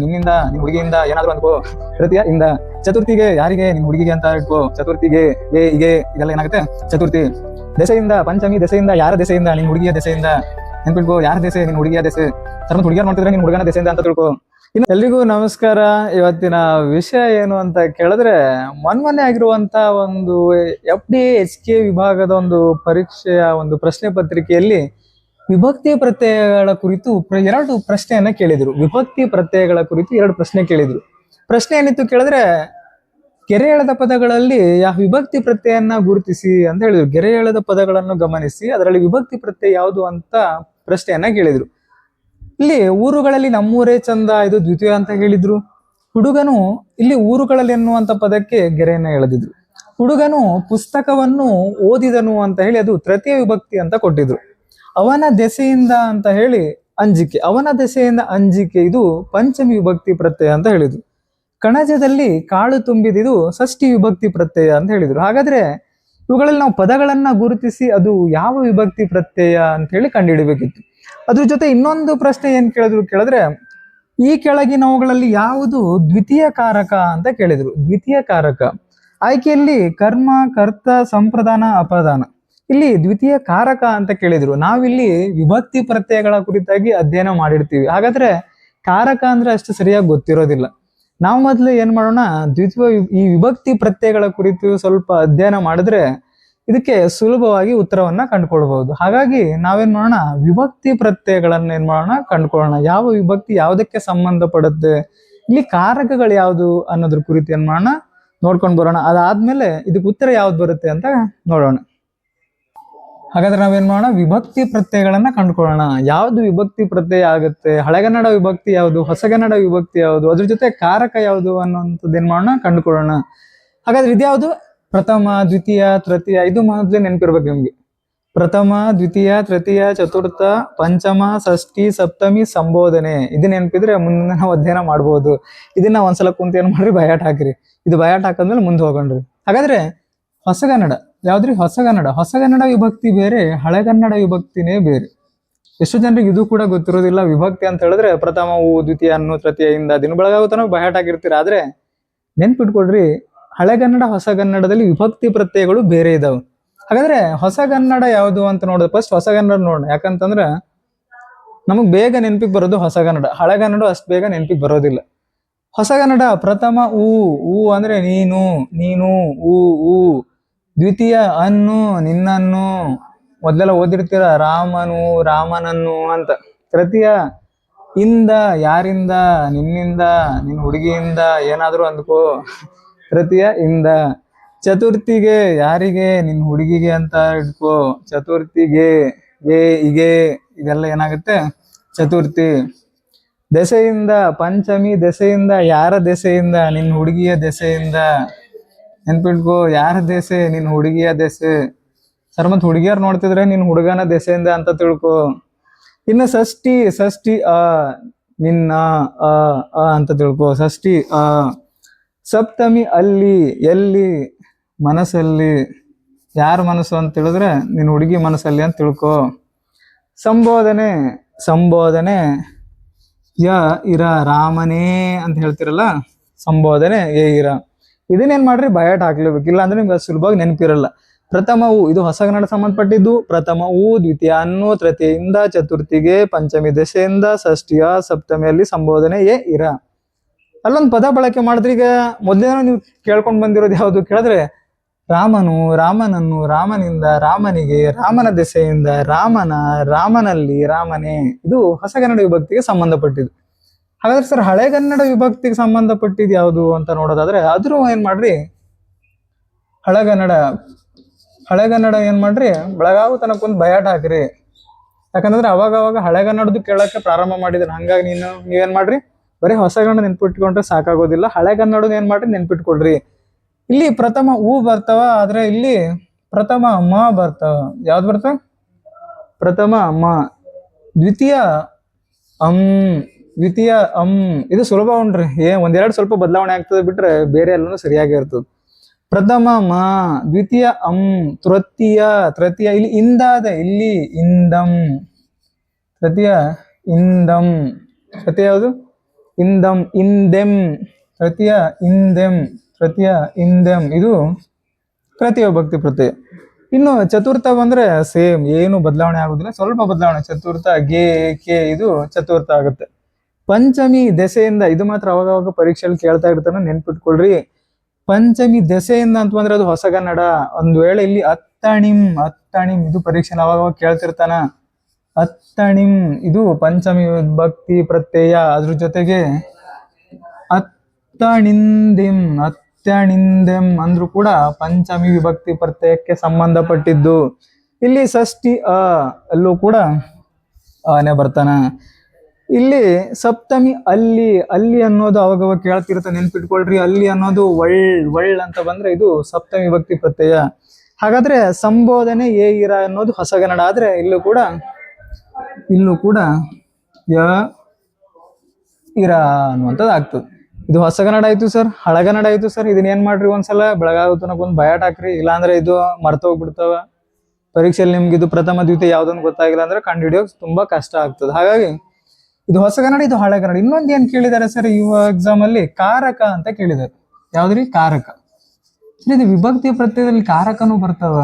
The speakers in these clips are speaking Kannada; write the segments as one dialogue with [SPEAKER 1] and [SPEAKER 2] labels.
[SPEAKER 1] ನಿನ್ನಿಂದ ನಿನ್ ಹುಡುಗಿಯಿಂದ ಏನಾದ್ರು ಅನ್ಕೋ ತೃತೀಯ ಇಂದ ಚತುರ್ಥಿಗೆ ಯಾರಿಗೆ ನಿನ್ ಹುಡುಗಿಗೆ ಅಂತ ಇಟ್ಕೋ ಚತುರ್ಥಿಗೆ ಏ ಹೀಗೆ ಇದೆಲ್ಲ ಏನಾಗುತ್ತೆ? ಚತುರ್ಥಿ. ದೆಸೆಯಿಂದ ಪಂಚಮಿ, ದೆಸೆಯಿಂದ ಯಾರ ದೆಸೆಯಿಂದ? ನಿನ್ ಹುಡುಗಿಯ ದೆಸೆಯಿಂದ. ನೆನ್ಪಿಟ್ಕೋ, ಯಾರ ದೆಸೆ? ನಿನ್ ಹುಡುಗಿಯ ದೆಸೆ. ಸರ್ ಹುಡುಗಿಯ ಮಾಡ್ತಿದ್ರೆ ನಿನ್ ಹುಡುಗನ ದೆಸೆಯಿಂದ ಅಂತ ತಿಳ್ಕೋ. ಇನ್ನು ಎಲ್ರಿಗೂ ನಮಸ್ಕಾರ. ಇವತ್ತಿನ ವಿಷಯ ಏನು ಅಂತ ಕೇಳಿದ್ರೆ ಮೊನ್ನೆ ಆಗಿರುವಂತ ಒಂದು ಎಫ್ ಡಿ ಎಚ್ ಕೆ ವಿಭಾಗದ ಒಂದು ಪರೀಕ್ಷೆಯ ಒಂದು ಪ್ರಶ್ನೆ ಪತ್ರಿಕೆಯಲ್ಲಿ ವಿಭಕ್ತಿ ಪ್ರತ್ಯಯಗಳ ಕುರಿತು ಎರಡು ಪ್ರಶ್ನೆಯನ್ನ ಕೇಳಿದ್ರು. ವಿಭಕ್ತಿ ಪ್ರತ್ಯಯಗಳ ಕುರಿತು ಎರಡು ಪ್ರಶ್ನೆ ಕೇಳಿದ್ರು. ಪ್ರಶ್ನೆ ಏನಿತ್ತು ಕೇಳಿದ್ರೆ ಗೆರೆ ಎಳೆದ ಪದಗಳಲ್ಲಿ ಯಾವ ವಿಭಕ್ತಿ ಪ್ರತ್ಯಯನ್ನ ಗುರುತಿಸಿ ಅಂತ ಹೇಳಿದ್ರು. ಗೆರೆ ಎಳೆದ ಪದಗಳನ್ನು ಗಮನಿಸಿ, ಅದರಲ್ಲಿ ವಿಭಕ್ತಿ ಪ್ರತ್ಯಯ ಯಾವುದು ಅಂತ ಪ್ರಶ್ನೆಯನ್ನ ಕೇಳಿದ್ರು. ಇಲ್ಲಿ ಊರುಗಳಲ್ಲಿ ನಮ್ಮೂರೇ ಚಂದ, ಇದು ದ್ವಿತೀಯ ಅಂತ ಹೇಳಿದ್ರು. ಹುಡುಗನು ಇಲ್ಲಿ ಊರುಗಳಲ್ಲಿ ಎನ್ನುವಂತ ಪದಕ್ಕೆ ಗೆರೆಯನ್ನು ಎಳೆದಿದ್ರು. ಹುಡುಗನು ಪುಸ್ತಕವನ್ನು ಓದಿದನು ಅಂತ ಹೇಳಿ ಅದು ತೃತೀಯ ವಿಭಕ್ತಿ ಅಂತ ಕೊಟ್ಟಿದ್ರು. ಅವನ ದೆಸೆಯಿಂದ ಅಂತ ಹೇಳಿ ಅಂಜಿಕೆ, ಅವನ ದೆಸೆಯಿಂದ ಅಂಜಿಕೆ ಇದು ಪಂಚಮಿ ವಿಭಕ್ತಿ ಪ್ರತ್ಯಯ ಅಂತ ಹೇಳಿದ್ರು. ಕಣಜದಲ್ಲಿ ಕಾಳು ತುಂಬಿದಿದು ಷಷ್ಠಿ ವಿಭಕ್ತಿ ಪ್ರತ್ಯಯ ಅಂತ ಹೇಳಿದ್ರು. ಹಾಗಾದ್ರೆ ಇವುಗಳಲ್ಲಿ ನಾವು ಪದಗಳನ್ನ ಗುರುತಿಸಿ ಅದು ಯಾವ ವಿಭಕ್ತಿ ಪ್ರತ್ಯಯ ಅಂತ ಹೇಳಿ ಕಂಡುಹಿಡಬೇಕಿತ್ತು. ಅದ್ರ ಜೊತೆ ಇನ್ನೊಂದು ಪ್ರಶ್ನೆ ಏನ್ ಕೇಳಿದ್ರು ಕೇಳಿದ್ರೆ, ಈ ಕೆಳಗಿನವುಗಳಲ್ಲಿ ಯಾವುದು ದ್ವಿತೀಯ ಕಾರಕ ಅಂತ ಕೇಳಿದ್ರು. ದ್ವಿತೀಯ ಕಾರಕ. ಆಯ್ಕೆಯಲ್ಲಿ ಕರ್ಮ, ಕರ್ತ, ಸಂಪ್ರದಾನ, ಅಪದಾನ. ಇಲ್ಲಿ ದ್ವಿತೀಯ ಕಾರಕ ಅಂತ ಕೇಳಿದ್ರು. ನಾವಿಲ್ಲಿ ವಿಭಕ್ತಿ ಪ್ರತ್ಯಯಗಳ ಕುರಿತಾಗಿ ಅಧ್ಯಯನ ಮಾಡಿರ್ತೀವಿ. ಹಾಗಾದ್ರೆ ಕಾರಕ ಅಂದ್ರೆ ಅಷ್ಟು ಸರಿಯಾಗಿ ಗೊತ್ತಿರೋದಿಲ್ಲ. ನಾವು ಮೊದಲು ಏನ್ ಮಾಡೋಣ ದ್ವಿತೀಯ ಈ ವಿಭಕ್ತಿ ಪ್ರತ್ಯಯಗಳ ಕುರಿತು ಸ್ವಲ್ಪ ಅಧ್ಯಯನ ಮಾಡಿದ್ರೆ ಇದಕ್ಕೆ ಸುಲಭವಾಗಿ ಉತ್ತರವನ್ನ ಕಂಡುಕೊಳ್ಬಹುದು. ಹಾಗಾಗಿ ನಾವೇನ್ ಮಾಡೋಣ, ವಿಭಕ್ತಿ ಪ್ರತ್ಯಯಗಳನ್ನ ಏನ್ ಮಾಡೋಣ, ಕಂಡುಕೊಳ್ಳೋಣ. ಯಾವ ವಿಭಕ್ತಿ ಯಾವುದಕ್ಕೆ ಸಂಬಂಧಪಡುತ್ತೆ, ಇಲ್ಲಿ ಕಾರಕಗಳು ಯಾವುದು ಅನ್ನೋದ್ರ ಕುರಿತು ಏನ್ ಮಾಡೋಣ, ನೋಡ್ಕೊಂಡು ಬರೋಣ. ಅದಾದ್ಮೇಲೆ ಇದಕ್ಕೆ ಉತ್ತರ ಯಾವ್ದು ಬರುತ್ತೆ ಅಂತ ನೋಡೋಣ. ಹಾಗಾದ್ರೆ ನಾವೇನ್ ಮಾಡೋಣ? ವಿಭಕ್ತಿ ಪ್ರತ್ಯಯಗಳನ್ನ ಕಂಡುಕೊಳ್ಳೋಣ. ಯಾವ್ದು ವಿಭಕ್ತಿ ಪ್ರತ್ಯಯ ಆಗುತ್ತೆ? ಹಳೆಗನ್ನಡ ವಿಭಕ್ತಿ ಯಾವುದು? ಹೊಸಗನ್ನಡ ವಿಭಕ್ತಿ ಯಾವುದು? ಅದ್ರ ಜೊತೆ ಕಾರಕ ಯಾವುದು ಅನ್ನೋಂಥದ್ದು ಏನ್ ಮಾಡೋಣ? ಕಂಡುಕೊಳ್ಳೋಣ. ಹಾಗಾದ್ರೆ ಇದ್ಯಾವುದು ಪ್ರಥಮ, ದ್ವಿತೀಯ, ತೃತೀಯ. ಇದು ಮೊದಲೇ ನೆನಪಿರ್ಬೇಕು ನಿಮ್ಗೆ. ಪ್ರಥಮ, ದ್ವಿತೀಯ, ತೃತೀಯ, ಚತುರ್ಥ, ಪಂಚಮ, ಷಷ್ಠಿ, ಸಪ್ತಮಿ, ಸಂಬೋಧನೆ. ಇದು ನೆನಪಿದ್ರೆ ಮುಂದೆ ನಾವು ಅಧ್ಯಯನ ಮಾಡ್ಬೋದು. ಇದನ್ನ ಒಂದ್ಸಲ ಕುಂತ ಏನ್ ಮಾಡ್ರಿ? ಬಯಾಟ್ ಹಾಕ್ರಿ. ಇದು ಬಯಾಟ್ ಹಾಕದ್ಮೇಲೆ ಮುಂದೆ ಹೋಗೋಣ್ರಿ. ಹಾಗಾದ್ರೆ ಹೊಸಗನ್ನಡ. ಯಾವ್ದ್ರಿ? ಹೊಸಗನ್ನಡ ಹೊಸಗನ್ನಡ ವಿಭಕ್ತಿ ಬೇರೆ ಹಳೆಗನ್ನಡ ವಿಭಕ್ತಿನೇ ಬೇರೆ. ಎಷ್ಟು ಜನರಿಗೆ ಇದು ಕೂಡ ಗೊತ್ತಿರೋದಿಲ್ಲ. ವಿಭಕ್ತಿ ಅಂತ ಹೇಳಿದ್ರೆ ಪ್ರಥಮ ಹೂ ದ್ವಿತೀಯ, ಅನ್ನು ತೃತೀಯ ಇಂದ ದಿನ ಬೆಳಗಾಗುತ್ತಾನೋ ಆದ್ರೆ ಹಾಕಿರ್ತೀರ ಆದ್ರೆ ನೆನ್ಪಿಟ್ಕೊಡ್ರಿ ಹಳೆಗನ್ನಡ ಹೊಸಗನ್ನಡದಲ್ಲಿ ವಿಭಕ್ತಿ ಪ್ರತ್ಯಯಗಳು ಬೇರೆ ಇದಾವೆ. ಹಾಗಾದ್ರೆ ಹೊಸಗನ್ನಡ ಯಾವುದು ಅಂತ ನೋಡಿದ್ರೆ ಫಸ್ಟ್ ಹೊಸಗನ್ನಡ ನೋಡೋಣ. ಯಾಕಂತಂದ್ರೆ ನಮಗ್ ಬೇಗ ನೆನಪಿಗೆ ಬರೋದು ಹೊಸಗನ್ನಡ ಹಳೆಗನ್ನಡ ಅಷ್ಟು ಬೇಗ ನೆನಪಿಗೆ ಬರೋದಿಲ್ಲ. ಹೊಸಗನ್ನಡ ಪ್ರಥಮ ಊ ಊ ಅಂದ್ರೆ ನೀನು ನೀನು ಊ ಊ ದ್ವಿತೀಯ ಅನ್ನು, ನಿನ್ನನ್ನು, ಮೊದಲೆಲ್ಲ ಓದಿರ್ತೀರ, ರಾಮನು, ರಾಮನನ್ನು ಅಂತ. ತೃತೀಯ, ಇಂದ, ಯಾರಿಂದ, ನಿನ್ನಿಂದ, ನಿನ್ನ ಹುಡುಗಿಯಿಂದ, ಏನಾದರೂ ಅಂದ್ಕೋ. ತೃತೀಯ, ಇಂದ. ಚತುರ್ಥಿಗೆ ಯಾರಿಗೆ, ನಿನ್ನ ಹುಡುಗಿಗೆ ಅಂತ ಇಟ್ಕೋ. ಚತುರ್ಥಿಗೆ ಏ ಹೀಗೆ ಇದೆಲ್ಲ ಏನಾಗುತ್ತೆ? ಚತುರ್ಥಿ. ದೆಸೆಯಿಂದ, ಪಂಚಮಿ ದೆಸೆಯಿಂದ, ಯಾರ ದೆಸೆಯಿಂದ, ನಿನ್ನ ಹುಡುಗಿಯ ದೆಸೆಯಿಂದ. ನೆನ್ಪಿಟ್ಕೋ, ಯಾರ ದೇಸೆ? ನಿನ್ನ ಹುಡುಗಿಯ ದೇಸೆ. ಸರ್ ಮತ್ ಹುಡುಗಿಯರ್ ನೋಡ್ತಿದ್ರೆ ನಿನ್ನ ಹುಡುಗನ ದೆಸೆಯಿಂದ ಅಂತ ತಿಳ್ಕೊ. ಇನ್ನ ಷಷ್ಠಿ ಷಷ್ಠಿ ಅ ನಿನ್ನ ಅ ಅಂತ ತಿಳ್ಕೊ. ಷಷ್ಠಿ ಆ, ಸಪ್ತಮಿ ಅಲ್ಲಿ, ಎಲ್ಲಿ, ಮನಸ್ಸಲ್ಲಿ, ಯಾರ ಮನಸ್ಸು ಅಂತ ತಿಳಿದ್ರೆ ನಿನ್ನ ಹುಡುಗಿ ಮನಸ್ಸಲ್ಲಿ ಅಂತ ತಿಳ್ಕೊ. ಸಂಬೋಧನೆ ಸಂಬೋಧನೆ, ಯ, ಇರ, ರಾಮನೇ ಅಂತ ಹೇಳ್ತಿರಲ್ಲ? ಸಂಬೋಧನೆ ಏ ಇರ. ಇದನ್ನೇನ್ ಮಾಡ್ರಿ? ಬಯಟ್ ಹಾಕ್ಲೇಬೇಕು. ಇಲ್ಲ ಅಂದ್ರೆ ನಿಮ್ಗೆ ಸುಲಭವಾಗಿ ನೆನಪಿರಲ್ಲ. ಪ್ರಥಮ ಹೂ ಇದು ಹೊಸ ಕನ್ನಡ ಸಂಬಂಧಪಟ್ಟಿದ್ದು. ಪ್ರಥಮ ಊ, ದ್ವಿತೀಯ ಅನ್ನು, ತೃತೀಯಿಂದ ಚತುರ್ಥಿಗೆ, ಪಂಚಮಿ ದಶೆಯಿಂದ ಷಷ್ಠಿಯ ಸಪ್ತಮಿಯಲ್ಲಿ ಸಂಬೋಧನೆ ಏ ಇರ. ಅಲ್ಲೊಂದು ಪದ ಬಳಕೆ ಮಾಡಿದ್ರೆ ಈಗ. ಮೊದಲೇನೋ ನೀವು ಕೇಳ್ಕೊಂಡ್ ಬಂದಿರೋದು ಯಾವುದು ಕೇಳಿದ್ರೆ, ರಾಮನು, ರಾಮನನ್ನು, ರಾಮನಿಂದ ರಾಮನಿಗೆ, ರಾಮನ ದೆಸೆಯಿಂದ ರಾಮನ, ರಾಮನಲ್ಲಿ ರಾಮನೇ. ಇದು ಹೊಸಗನ್ನಡ ವಿಭಕ್ತಿಗೆ ಸಂಬಂಧಪಟ್ಟಿದ್ದು. ಹಾಗಾದ್ರೆ ಸರ್ ಹಳೆಗನ್ನಡ ವಿಭಕ್ತಿಗೆ ಸಂಬಂಧಪಟ್ಟಿದ್ದು ಯಾವುದು ಅಂತ ನೋಡೋದಾದ್ರೆ ಆದ್ರೂ ಏನ್ ಮಾಡ್ರಿ? ಹಳೆಗನ್ನಡ ಹಳೆಗನ್ನಡ ಏನ್ ಮಾಡ್ರಿ? ಬೆಳಗಾವು ತನಕ ಒಂದು ಬಯಾಟ್ ಹಾಕ್ರಿ. ಯಾಕಂದ್ರೆ ಅವಾಗ ಅವಾಗ ಹಳೆಗನ್ನಡದ್ದು ಕೇಳಕ್ಕೆ ಪ್ರಾರಂಭ ಮಾಡಿದ್ರು. ಹಂಗಾಗಿ ನೀನು ನೀವೇನ್ ಮಾಡ್ರಿ? ಬರೀ ಹೊಸಗನ್ನಡ ನೆನ್ಪಿಟ್ಕೊಂಡ್ರೆ ಸಾಕಾಗೋದಿಲ್ಲ. ಹಳೆಗನ್ನಡ ಏನ್ ಮಾಡ್ರಿ? ನೆನ್ಪಿಟ್ಕೊಳ್ರಿ. ಇಲ್ಲಿ ಪ್ರಥಮ ಹೂ ಬರ್ತಾವ, ಆದ್ರೆ ಇಲ್ಲಿ ಪ್ರಥಮ ಮ ಬರ್ತಾವ. ಯಾವ್ದು ಬರ್ತಾವ? ಪ್ರಥಮ ಮ. ದ್ವಿತೀಯ ಅಂ. ದ್ವಿತೀಯ, ಅಂ, ಇದು ಸುಲಭ ಉಂಡ್ರಿ. ಏ, ಒಂದೆರಡು ಸ್ವಲ್ಪ ಬದಲಾವಣೆ ಆಗ್ತದೆ ಬಿಟ್ರೆ ಬೇರೆ ಎಲ್ಲನೂ ಸರಿಯಾಗಿ ಇರ್ತದೆ. ಪ್ರಥಮ, ಮ, ದ್ವಿತೀಯ, ಅಂ, ತೃತೀಯ ತೃತೀಯ, ಇಲ್ಲಿ ಇಂದಾದ, ಇಲ್ಲಿ ಇಂದಂ. ತೃತೀಯ ಇಂದಂ. ತೃತೀಯ ಯಾವುದು? ಇಂದಂ, ಇಂದೆಂ. ತೃತೀಯ ಇಂದೆಂ. ತೃತೀಯ, ಇಂದೆಂ. ಇದು ತೃತೀಯ ಭಕ್ತಿ ಪ್ರತ್ಯಯ. ಇನ್ನು ಚತುರ್ಥ ಬಂದ್ರೆ ಸೇಮ್, ಏನು ಬದಲಾವಣೆ ಆಗುದಿಲ್ಲ. ಸ್ವಲ್ಪ ಬದಲಾವಣೆ, ಚತುರ್ಥ ಗೆ, ಕೆ, ಇದು ಚತುರ್ಥ ಆಗುತ್ತೆ. ಪಂಚಮಿ ದೆಸೆಯಿಂದ, ಇದು ಮಾತ್ರ ಅವಾಗವಾಗ ಅವಾಗ ಪರೀಕ್ಷೆಯಲ್ಲಿ ಕೇಳ್ತಾ ಇರ್ತಾನೆ, ನೆನ್ಪಿಟ್ಕೊಳ್ರಿ. ಪಂಚಮಿ ದೆಸೆಯಿಂದ ಅಂತಂದ್ರೆ ಅದು ಹೊಸಗನ್ನಡ ಒಂದ್ ವೇಳೆ ಇಲ್ಲಿ ಅತ್ತಣಿಂ ಅತ್ತಣಿಂ, ಇದು ಪರೀಕ್ಷೆಯಲ್ಲಿ ಅವಾಗವಾಗ ಅವಾಗ ಕೇಳ್ತಿರ್ತಾನ. ಅತ್ತಣಿಂ, ಇದು ಪಂಚಮಿ ಭಕ್ತಿ ಪ್ರತ್ಯಯ. ಅದ್ರ ಜೊತೆಗೆ ಅತ್ತಣಿಂದಿಂ ಅತ್ತಣಿಂದೆಂ ಅಂದ್ರೂ ಕೂಡ ಪಂಚಮಿ ವಿಭಕ್ತಿ ಪ್ರತ್ಯಯಕ್ಕೆ ಸಂಬಂಧಪಟ್ಟಿದ್ದು. ಇಲ್ಲಿ ಷಷ್ಠಿ ಅ ಅಲ್ಲೂ ಕೂಡ ಆನೆ ಬರ್ತಾನ. ಇಲ್ಲಿ ಸಪ್ತಮಿ ಅಲ್ಲಿ ಅಲ್ಲಿ ಅನ್ನೋದು ಅವಾಗವಾಗ ಅವಾಗ ಕೇಳ್ತಿರ್ತ ನೆನ್ಪಿಟ್ಕೊಳ್ರಿ, ಅಲ್ಲಿ ಅನ್ನೋದು ಒಳ್ ಒಳ್ ಅಂತ ಬಂದ್ರೆ ಇದು ಸಪ್ತಮಿ ಭಕ್ತಿ ಪ್ರತ್ಯಯ. ಹಾಗಾದ್ರೆ ಸಂಬೋಧನೆ ಏ ಇರ ಅನ್ನೋದು ಹೊಸಗನ್ನಡ. ಆದ್ರೆ ಇಲ್ಲೂ ಕೂಡ ಇಲ್ಲೂ ಕೂಡ ಯ ಇರ ಅನ್ನುವಂಥದ್ದು ಆಗ್ತದೆ. ಇದು ಹೊಸಗನ್ನಡ ಆಯ್ತು ಸರ್, ಹಳಗನ್ನಡ ಆಯ್ತು ಸರ್. ಇದನ್ನ ಏನ್ ಮಾಡ್ರಿ ಒಂದ್ಸಲ? ಬೆಳಗಾವಿ ತನಕ ಒಂದು ಬಯಾಟ್ ಹಾಕ್ರಿ. ಇಲ್ಲಾಂದ್ರೆ ಇದು ಮರ್ತೋಗ್ಬಿಡ್ತಾವ. ಪರೀಕ್ಷೆಯಲ್ಲಿ ನಿಮ್ಗೆ ಇದು ಪ್ರಥಮ, ದ್ವಿತೀಯ ಯಾವ್ದೊಂದು ಗೊತ್ತಾಗಿಲ್ಲ ಅಂದ್ರೆ ಕಂಡು ಹಿಡಿಯೋಕ್ ತುಂಬಾ ಕಷ್ಟ ಆಗ್ತದೆ. ಹಾಗಾಗಿ ಇದು ಹೊಸಗನ್ನಡ ಇದು ಹಳೆಗನ್ನಡ ಇನ್ನೊಂದು ಏನ್ ಕೇಳಿದ್ದಾರೆ ಸರ್ ಯುವ ಎಕ್ಸಾಮ್ ಅಲ್ಲಿ ಕಾರಕ ಅಂತ ಕೇಳಿದ್ದಾರೆ ಯಾವ್ದ್ರಿ? ಕಾರಕ. ಇದು ವಿಭಕ್ತಿ ಪ್ರತ್ಯಯದಲ್ಲಿ ಕಾರಕನು ಬರ್ತಾವ.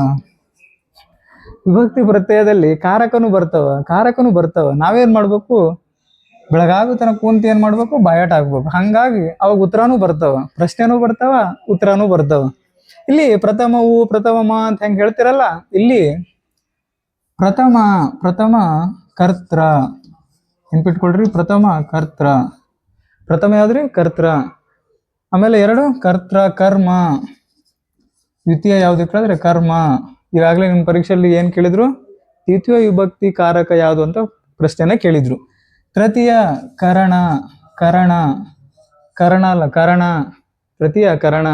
[SPEAKER 1] ವಿಭಕ್ತಿ ಪ್ರತ್ಯಯದಲ್ಲಿ ಕಾರಕನು ಬರ್ತಾವ ಕಾರಕನು ಬರ್ತಾವ. ನಾವೇನ್ ಮಾಡ್ಬೇಕು? ಬೆಳಗಾವಿ ತನಕ ಕುಂತ ಏನ್ ಮಾಡ್ಬೇಕು? ಬಯಟ್ ಆಗ್ಬೇಕು. ಹಂಗಾಗಿ ಅವಾಗ ಉತ್ತರನೂ ಬರ್ತಾವ. ಪ್ರಶ್ನೆನೂ ಬರ್ತಾವ, ಉತ್ತರನೂ ಬರ್ತಾವ. ಇಲ್ಲಿ ಪ್ರಥಮವು ಪ್ರಥಮ ಅಂತ ಹೆಂಗ್ ಹೇಳ್ತಿರಲ್ಲ, ಇಲ್ಲಿ ಪ್ರಥಮ ಪ್ರಥಮ ಕರ್ತ್ರ. ನೆನ್ಪಿಟ್ಕೊಳ್ರಿ ಪ್ರಥಮ ಕರ್ತ್ರ. ಪ್ರಥಮ ಯಾವ್ದ್ರಿ? ಕರ್ತ್ರ. ಆಮೇಲೆ ಎರಡು, ಕರ್ತ್ರ, ಕರ್ಮ. ದ್ವಿತೀಯ ಯಾವ್ದು ಕೇಳಿದ್ರೆ ಕರ್ಮ. ಈಗಾಗಲೇ ನಿಮ್ಮ ಪರೀಕ್ಷೆಯಲ್ಲಿ ಏನ್ ಕೇಳಿದ್ರು? ದ್ವಿತೀಯ ವಿಭಕ್ತಿ ಕಾರಕ ಯಾವುದು ಅಂತ ಪ್ರಶ್ನೆನ ಕೇಳಿದ್ರು. ತೃತೀಯ ಕರಣ ಕರಣ. ಕರಣ ಅಲ್ಲ, ಕರಣ. ತೃತೀಯ ಕರಣ.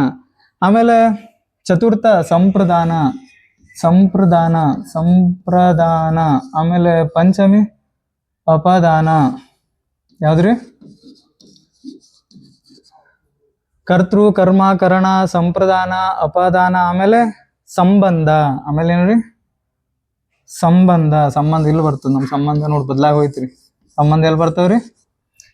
[SPEAKER 1] ಆಮೇಲೆ ಚತುರ್ಥ ಸಂಪ್ರದಾನ. ಸಂಪ್ರದಾನ ಸಂಪ್ರದಾನ. ಆಮೇಲೆ ಪಂಚಮಿ. ಅಪದಾನ. ಯಾವ್ದ್ರಿ? ಕರ್ತೃ ಕರ್ಮ ಕರಣ ಸಂಪ್ರದಾನ, ಅಪದಾನ, ಆಮೇಲೆ ಸಂಬಂಧ. ಆಮೇಲೆ ಏನ್ರಿ? ಸಂಬಂಧ. ಸಂಬಂಧ ಇಲ್ಲಿ ಬರ್ತದೆ ನಮ್ಮ ಸಂಬಂಧ ನೋಡಿ ಬದಲಾಗಿ ಹೋಯ್ತ್ರಿ. ಸಂಬಂಧ ಎಲ್ಲಿ ಬರ್ತಾವ್ರಿ?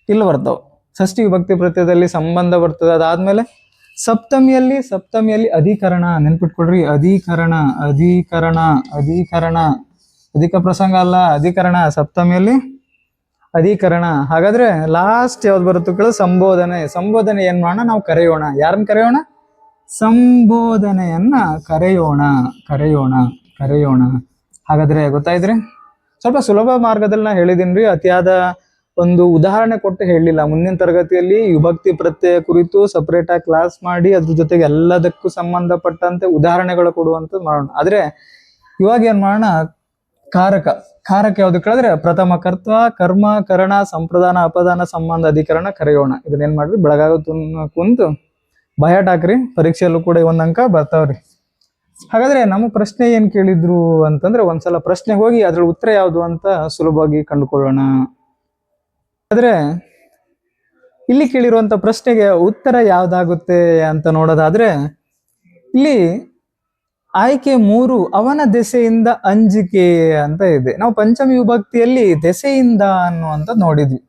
[SPEAKER 1] ಇಲ್ಲಿ ಬರ್ತಾವ. ಷಷ್ಠಿ ವಿಭಕ್ತಿ ಪ್ರತ್ಯದಲ್ಲಿ ಸಂಬಂಧ ಬರ್ತದೆ. ಅದಾದ್ಮೇಲೆ ಸಪ್ತಮಿಯಲ್ಲಿ ಸಪ್ತಮಿಯಲ್ಲಿ ಅಧಿಕರಣ. ನೆನ್ಪಿಟ್ಕೊಡ್ರಿ ಅಧಿಕರಣ ಅಧಿಕರಣ ಅಧಿಕರಣ. ಅಧಿಕ ಪ್ರಸಂಗ ಅಲ್ಲ, ಅಧಿಕರಣ. ಸಪ್ತಮಿಯಲ್ಲಿ ಅಧಿಕರಣ. ಹಾಗಾದ್ರೆ ಲಾಸ್ಟ್ ಯಾವ್ದು ಬರುತ್ತೆ ಸಂಬೋಧನೆ. ಸಂಬೋಧನೆ ಏನ್ ಮಾಡೋಣ? ನಾವು ಕರೆಯೋಣ. ಯಾರನ್ನ ಕರೆಯೋಣ? ಸಂಬೋಧನೆಯನ್ನ ಕರೆಯೋಣ. ಕರೆಯೋಣ. ಕರೆಯೋಣ. ಹಾಗಾದ್ರೆ ಗೊತ್ತಾಯ್ತ್ರಿ ಸ್ವಲ್ಪ ಸುಲಭ ಮಾರ್ಗದಲ್ಲಿ ನಾ ಹೇಳಿದೀನಿ ಅತಿಯಾದ ಒಂದು ಉದಾಹರಣೆ ಕೊಟ್ಟು ಹೇಳಲಿಲ್ಲ. ಮುಂದಿನ ತರಗತಿಯಲ್ಲಿ ವಿಭಕ್ತಿ ಪ್ರತ್ಯಯ ಕುರಿತು ಸಪರೇಟ್ ಆಗಿ ಕ್ಲಾಸ್ ಮಾಡಿ ಅದ್ರ ಜೊತೆಗೆ ಎಲ್ಲದಕ್ಕೂ ಸಂಬಂಧಪಟ್ಟಂತೆ ಉದಾಹರಣೆಗಳು ಕೊಡುವಂತ ಮಾಡೋಣ. ಆದ್ರೆ ಇವಾಗ ಏನ್ ಮಾಡೋಣ? ಕಾರಕ. ಕಾರಕ ಯಾವ್ದು ಕೇಳಿದ್ರೆ ಪ್ರಥಮ ಕರ್ತ, ಕರ್ಮ, ಕರಣ, ಸಂಪ್ರದಾನ, ಅಪದಾನ, ಸಂಬಂಧ, ಅಧಿಕರಣ, ಕರೆಯೋಣ. ಇದನ್ನ ಏನ್ ಮಾಡ್ರಿ? ಬೆಳಗಾಗ ಕುಂತು ಬಯಾಟ್ ಹಾಕ್ರಿ ಪರೀಕ್ಷೆಯಲ್ಲೂ ಕೂಡ ಒಂದ್ ಅಂಕ ಬರ್ತಾವ್ರಿ. ಹಾಗಾದ್ರೆ ನಮ್ಮ ಪ್ರಶ್ನೆ ಏನ್ ಕೇಳಿದ್ರು ಅಂತಂದ್ರೆ ಒಂದ್ಸಲ ಪ್ರಶ್ನೆ ಹೋಗಿ ಅದ್ರ ಉತ್ತರ ಯಾವ್ದು ಅಂತ ಸುಲಭವಾಗಿ ಕಂಡುಕೊಳ್ಳೋಣ. ಆದ್ರೆ ಇಲ್ಲಿ ಕೇಳಿರುವಂತ ಪ್ರಶ್ನೆಗೆ ಉತ್ತರ ಯಾವ್ದಾಗುತ್ತೆ ಅಂತ ನೋಡೋದಾದ್ರೆ ಇಲ್ಲಿ ಆಯ್ಕೆ ಮೂರು, ಅವನ ದೆಸೆಯಿಂದ ಅಂಜಿಕೆ ಅಂತ ಇದೆ. ನಾವು ಪಂಚಮಿ ವಿಭಕ್ತಿಯಲ್ಲಿ ದೆಸೆಯಿಂದ ಅನ್ನುವಂತ ನೋಡಿದ್ವಿ.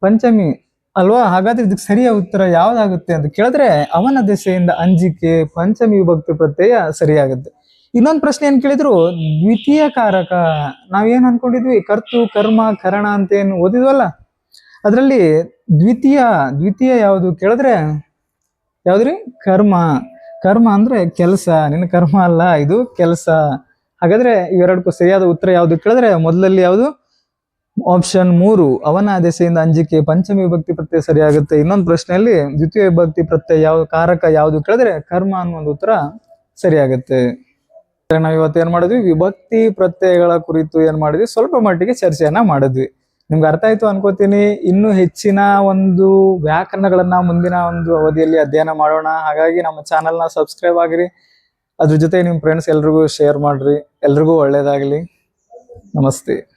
[SPEAKER 1] ಪಂಚಮಿ ಅಲ್ವಾ? ಹಾಗಾದ್ರೆ ಇದಕ್ಕೆ ಸರಿಯ ಉತ್ತರ ಯಾವ್ದಾಗುತ್ತೆ ಅಂತ ಕೇಳಿದ್ರೆ, ಅವನ ದೆಸೆಯಿಂದ ಅಂಜಿಕೆ, ಪಂಚಮಿ ವಿಭಕ್ತಿ ಪ್ರತ್ಯಯ ಸರಿಯಾಗುತ್ತೆ. ಇನ್ನೊಂದು ಪ್ರಶ್ನೆ ಏನ್ ಕೇಳಿದ್ರು, ದ್ವಿತೀಯ ಕಾರಕ ನಾವೇನ್ ಅನ್ಕೊಂಡಿದ್ವಿ? ಕರ್ತು, ಕರ್ಮ, ಕರಣ ಅಂತ ಏನು ಓದಿದ್ವಲ್ಲ? ಅದರಲ್ಲಿ ದ್ವಿತೀಯ ದ್ವಿತೀಯ ಯಾವುದು ಕೇಳಿದ್ರೆ, ಯಾವ್ದ್ರಿ? ಕರ್ಮ. ಕರ್ಮ ಅಂದ್ರೆ ಕೆಲಸ. ನಿನ್ನ ಕರ್ಮ ಅಲ್ಲ, ಇದು ಕೆಲಸ. ಹಾಗಾದ್ರೆ ಇವೆರಡಕ್ಕೂ ಸರಿಯಾದ ಉತ್ತರ ಯಾವ್ದು ಕೇಳಿದ್ರೆ, ಮೊದಲಲ್ಲಿ ಯಾವುದು? ಆಪ್ಷನ್ ಮೂರು, ಅವನ ದೆಸೆಯಿಂದ ಅಂಜಿಕೆ, ಪಂಚಮಿ ವಿಭಕ್ತಿ ಪ್ರತ್ಯಯ ಸರಿಯಾಗುತ್ತೆ. ಇನ್ನೊಂದು ಪ್ರಶ್ನೆಯಲ್ಲಿ, ದ್ವಿತೀಯ ವಿಭಕ್ತಿ ಪ್ರತ್ಯಯ ಯಾವ ಕಾರಕ ಯಾವುದು ಕೇಳಿದ್ರೆ, ಕರ್ಮ ಅನ್ನೋ ಒಂದು ಉತ್ತರ ಸರಿಯಾಗುತ್ತೆ. ನಾವು ಇವತ್ತು ಏನ್ ಮಾಡಿದ್ವಿ? ವಿಭಕ್ತಿ ಪ್ರತ್ಯಯಗಳ ಕುರಿತು ಏನ್ ಮಾಡಿದ್ವಿ? ಸ್ವಲ್ಪ ಮಟ್ಟಿಗೆ ಚರ್ಚೆಯನ್ನ ಮಾಡಿದ್ವಿ. ನಿಮ್ಗೆ ಅರ್ಥ ಆಯ್ತು ಅನ್ಕೋತೀನಿ. ಇನ್ನೂ ಹೆಚ್ಚಿನ ಒಂದು ವ್ಯಾಕರಣಗಳನ್ನ ಮುಂದಿನ ಒಂದು ಅವಧಿಯಲ್ಲಿ ಅಧ್ಯಯನ ಮಾಡೋಣ. ಹಾಗಾಗಿ ನಮ್ಮ ಚಾನೆಲ್ನ ಸಬ್ಸ್ಕ್ರೈಬ್ ಆಗಿರಿ. ಅದ್ರ ಜೊತೆ ನಿಮ್ಮ ಫ್ರೆಂಡ್ಸ್ ಎಲ್ರಿಗೂ ಶೇರ್ ಮಾಡ್ರಿ. ಎಲ್ರಿಗೂ ಒಳ್ಳೇದಾಗ್ಲಿ. ನಮಸ್ತೆ.